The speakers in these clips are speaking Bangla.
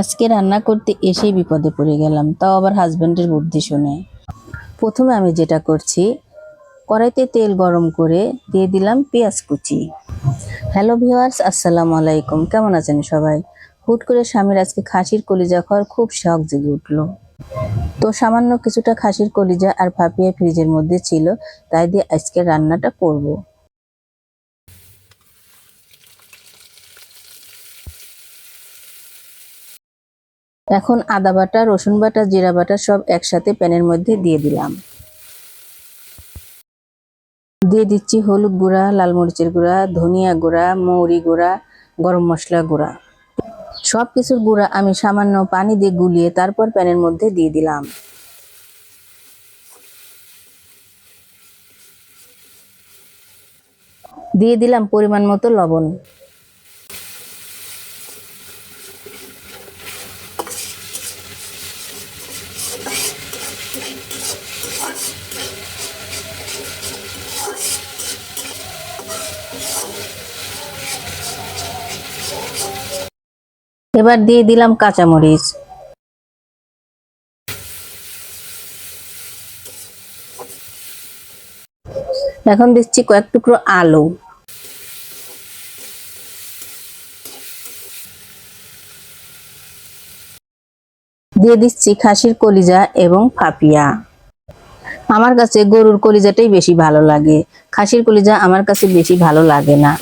আজকে রান্না করতে এসেই বিপদে পড়ে গেলাম, তাও আবার হাজব্যান্ডের বুদ্ধি শুনে। প্রথমে আমি যেটা করছি, কড়াইতে তেল গরম করে দিয়ে দিলাম পেঁয়াজ কুচি। হ্যালো ভিউয়ার্স, আসসালামু আলাইকুম, কেমন আছেন সবাই? হুট করে স্বামীর আজকে খাসির কলিজা খাওয়ার খুব শখ জেগে উঠল। তো সামান্য কিছুটা খাসির কলিজা আর ভাপিয়ে ফ্রিজের মধ্যে ছিল, তাই দিয়ে আজকে রান্নাটা করব। এখন আদা বাটা, রসুন বাটা, জিরা বাটা সব একসাথে প্যানের মধ্যে দিয়ে দিলাম। দিয়ে দিচ্ছি হলুদ গুঁড়া, লাল মরিচের গুঁড়া, ধনিয়া গুঁড়া, মৌরি গুঁড়া, গরম মশলা গুঁড়া। সব কিছুর গুঁড়া আমি সামান্য পানি দিয়ে গুলিয়ে তারপর প্যানের মধ্যে দিয়ে দিলাম। দিয়ে দিলাম পরিমাণ মতো লবণ। এবার দিয়ে দিলাম কাঁচামরিচ। এখন দিচ্ছি কয়েক টুকরো আলু। দিয়ে দিচ্ছি খাসির কলিজা এবং ফাপিয়া। আমার কাছে গরুর কলিজাটাই বেশি ভালো লাগে। খাসির কলিজা আমার কাছে বেশি ভালো লাগে না।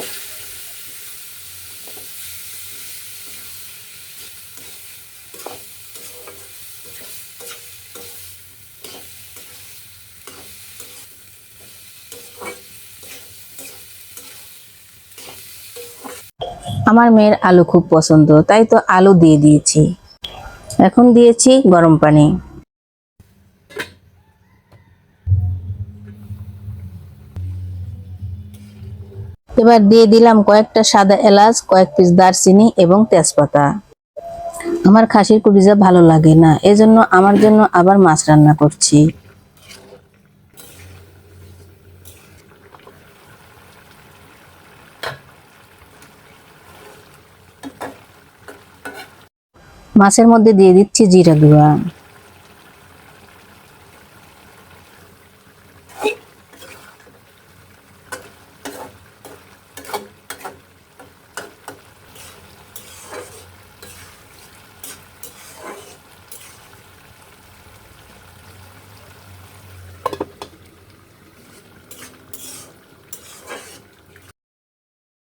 আমার মেয়ের আলু খুব পছন্দ, তাই তো আলু দিয়ে দিয়েছি। এখন দিয়েছি গরম পানি। এবার দিয়ে দিলাম কয়েকটা সাদা এলাচ, কয়েক পিস দারচিনি এবং তেজপাতা। আমার খাসির কুড়িজা ভালো লাগে না, এজন্য আমার জন্য আবার মাছ রান্না করছি। মাছের মধ্যে দিয়ে দিচ্ছি জিরা গুঁড়া।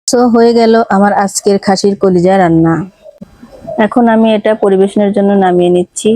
তো হয়ে গেল আমার আজকের খাসির কলিজা রান্না। এখন আমি এটা পরিবেশনের জন্য নামিয়ে নিচ্ছি।